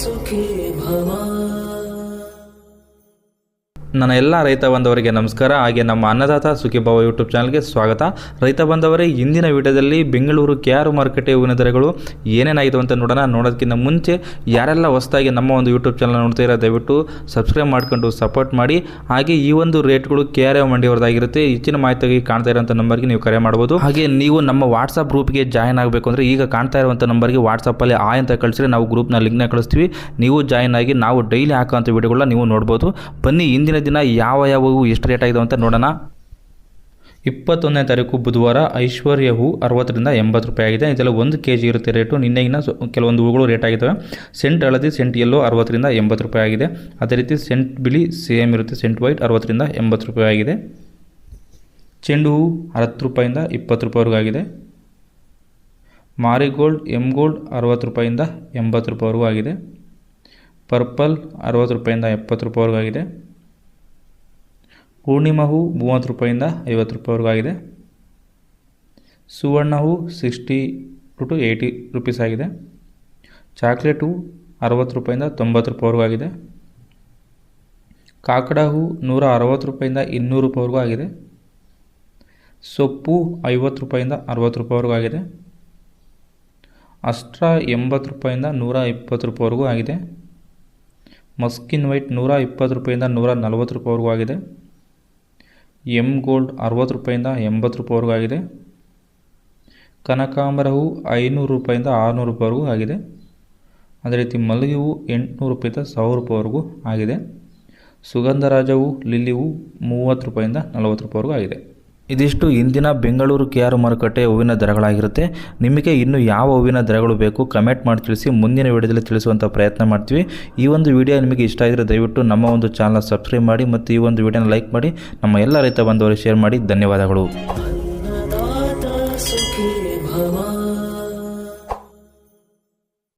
সুখে ভাবা ನನ್ನ ಎಲ್ಲ ರೈತ ಬಂಧವರಿಗೆ ನಮಸ್ಕಾರ. ಹಾಗೆ ನಮ್ಮ ಅನ್ನದಾತ ಸುಖಿಭಾವ ಯೂಟ್ಯೂಬ್ ಚಾನಲ್ಗೆ ಸ್ವಾಗತ. ರೈತ ಬಂಧವರೇ ಇಂದಿನ ವಿಡಿಯೋದಲ್ಲಿ ಬೆಂಗಳೂರು ಕೆ ಆರ್ ಮಾರ್ಕೆಟ್ ಹೂವಿನ ದರಗಳು ಏನೇನಾಗಿದೆ ಅಂತ ನೋಡೋಣ. ನೋಡೋದಕ್ಕಿಂತ ಮುಂಚೆ ಯಾರೆಲ್ಲ ಹೊಸದಾಗಿ ನಮ್ಮ ಒಂದು ಯೂಟ್ಯೂಬ್ ಚಾನಲ್ ನೋಡ್ತಾ ಇರೋ ದಯವಿಟ್ಟು ಸಬ್ಸ್ಕ್ರೈಬ್ ಮಾಡ್ಕೊಂಡು ಸಪೋರ್ಟ್ ಮಾಡಿ. ಹಾಗೆ ಈ ಒಂದು ರೇಟ್ಗಳು ಕೆ ಆರ್ ಎಫ್ ಮಂಡಿಯವರದಾಗಿರುತ್ತೆ. ಹೆಚ್ಚಿನ ಮಾಹಿತಿಗೆ ಕಾಣ್ತಾ ಇರೋಂಥ ನಂಬರ್ಗೆ ನೀವು ಕರೆ ಮಾಡ್ಬೋದು. ಹಾಗೆ ನೀವು ನಮ್ಮ ವಾಟ್ಸಪ್ ಗ್ರೂಪ್ಗೆ ಜಾಯಿನ್ ಆಗಬೇಕು ಅಂದರೆ ಈಗ ಕಾಣ್ತಾ ಇರುವಂಥ ನಂಬರ್ಗೆ ವಾಟ್ಸಪ್ಪಲ್ಲಿ ಆ ಅಂತ ಕಳಿಸಿದ್ರೆ ನಾವು ಗ್ರೂಪ್ನ ಲಿಂಕ್ನ ಕಳಿಸ್ತೀವಿ. ನೀವು ಜಾಯಿನ್ ಆಗಿ ನಾವು ಡೈಲಿ ಹಾಕೋಂಥ ವಿಡಿಯೋಗಳನ್ನ ನೀವು ನೋಡ್ಬೋದು. ಬನ್ನಿ, ಇಂದಿನ ದಿನ ಯಾವ ಯಾವವು ಎಷ್ಟು ರೇಟ್ ಆಗಿದೆ ಅಂತ ನೋಡೋಣ. ಇಪ್ಪತ್ತೊಂದನೇ ತಾರೀಕು ಬುಧವಾರ ಐಶ್ವರ್ಯ ಹೂ ಅರವತ್ತರಿಂದ ಎಂಬತ್ತು ರೂಪಾಯಿ ಆಗಿದೆ. ಇದೆಲ್ಲ ಒಂದು ಕೆ ಜಿ ಇರುತ್ತೆ ರೇಟು ನಿನ್ನೆಗಿನ ಕೆಲವೊಂದು ಹೂಗಳು ರೇಟ್ ಆಗಿದ್ದಾವೆ. ಸೆಂಟ್ ಹಳದಿ ಸೆಂಟ್ ಎಲ್ಲೋ ಅರವತ್ತರಿಂದ ಎಂಬತ್ತು ರೂಪಾಯಿ ಆಗಿದೆ. ಅದೇ ರೀತಿ ಸೆಂಟ್ ಬಿಳಿ ಸೇಮ್ ಇರುತ್ತೆ. ಸೆಂಟ್ ವೈಟ್ ಅರವತ್ತರಿಂದ ಎಂಬತ್ತು ರೂಪಾಯಿ ಆಗಿದೆ. ಚೆಂಡು ಹೂ ಹತ್ತು ರೂಪಾಯಿಂದ ಇಪ್ಪತ್ತು ರೂಪಾಯಿವರೆಗೂ ಆಗಿದೆ. ಮಾರಿಗೋಲ್ಡ್ ಎಂ ಗೋಲ್ಡ್ ಅರವತ್ತು ರೂಪಾಯಿಂದ ಎಂಬತ್ತು ರೂಪಾಯಿವರೆಗೂ ಆಗಿದೆ. ಪರ್ಪಲ್ ಅರವತ್ತು ರೂಪಾಯಿಂದ ಎಪ್ಪತ್ತು ರೂಪಾಯಿವರೆಗೂ ಆಗಿದೆ. ಪೂರ್ಣಿಮಾ ಹೂ ಮೂವತ್ತು ರೂಪಾಯಿಂದ ಐವತ್ತು ರೂಪಾಯಿವರೆಗೂ ಆಗಿದೆ ಸುವರ್ಣ ಹೂ ಸಿಕ್ಸ್ಟಿ ಟು ಏಯ್ಟಿ ರುಪೀಸ್ ಆಗಿದೆ ಚಾಕ್ಲೇಟ್ ಹೂ ಅರವತ್ತು ರೂಪಾಯಿಂದ ತೊಂಬತ್ತು ರೂಪಾಯಿವರೆಗೂ ಆಗಿದೆ ಕಾಕಡ ಹೂ ನೂರ ಅರವತ್ತು ರೂಪಾಯಿಂದ ಇನ್ನೂರು ರೂಪಾಯಿವರೆಗೂ ಆಗಿದೆ ಸೊಪ್ಪು ಐವತ್ತು ರೂಪಾಯಿಂದ ಅರವತ್ತು ರೂಪಾಯಿವರೆಗೂ ಆಗಿದೆ ಅಷ್ಟ್ರ ಎಂಬತ್ತು ರೂಪಾಯಿಂದ ನೂರ ಇಪ್ಪತ್ತು ರೂಪಾಯಿವರೆಗೂ ಆಗಿದೆ. ಮಸ್ಕಿನ್ ವೈಟ್ ನೂರ ಇಪ್ಪತ್ತು ರೂಪಾಯಿಂದ ನೂರ ನಲ್ವತ್ತು ರೂಪಾಯಿವರೆಗೂ ಆಗಿದೆ. ಎಂ ಗೋಲ್ಡ್ ಅರವತ್ತು ರೂಪಾಯಿಂದ ಎಂಬತ್ತು ರೂಪಾಯಿವರೆಗೂ ಆಗಿದೆ. ಕನಕಾಂಬರ ಹೂವು ಐನೂರು ರೂಪಾಯಿಂದ ಆರುನೂರು ರೂಪಾಯಿವರೆಗೂ ಆಗಿದೆ. ಅದೇ ರೀತಿ ಮಲ್ಲಿಗೆ ಹೂವು ಎಂಟುನೂರು ರೂಪಾಯಿಂದ ಸಾವಿರ ರೂಪಾಯಿವರೆಗೂ ಆಗಿದೆ. ಸುಗಂಧರಾಜ ಹೂವು ಲಿಲ್ಲಿ ಹೂವು ಮೂವತ್ತು ರೂಪಾಯಿಂದ ನಲವತ್ತು ರೂಪಾಯಿವರೆಗೂ ಆಗಿದೆ. ಇದಿಷ್ಟು ಇಂದಿನ ಬೆಂಗಳೂರು ಕೆ ಆರ್ ಮಾರುಕಟ್ಟೆ ಹೂವಿನ ದರಗಳಾಗಿರುತ್ತೆ. ನಿಮಗೆ ಇನ್ನು ಯಾವ ಹೂವಿನ ದರಗಳು ಬೇಕು ಕಮೆಂಟ್ ಮಾಡಿ ತಿಳಿಸಿ, ಮುಂದಿನ ವಿಡಿಯೋದಲ್ಲಿ ತಿಳಿಸುವಂಥ ಪ್ರಯತ್ನ ಮಾಡ್ತೀವಿ. ಈ ಒಂದು ವಿಡಿಯೋ ನಿಮಗೆ ಇಷ್ಟ ಆಗಿದ್ರೆ ದಯವಿಟ್ಟು ನಮ್ಮ ಒಂದು ಚಾನಲ್ ಸಬ್ಸ್ಕ್ರೈಬ್ ಮಾಡಿ ಮತ್ತು ಈ ಒಂದು ವಿಡಿಯೋನ ಲೈಕ್ ಮಾಡಿ, ನಮ್ಮ ಎಲ್ಲ ರೈತ ಬಂಧುವರಿಗೆ ಶೇರ್ ಮಾಡಿ. ಧನ್ಯವಾದಗಳು.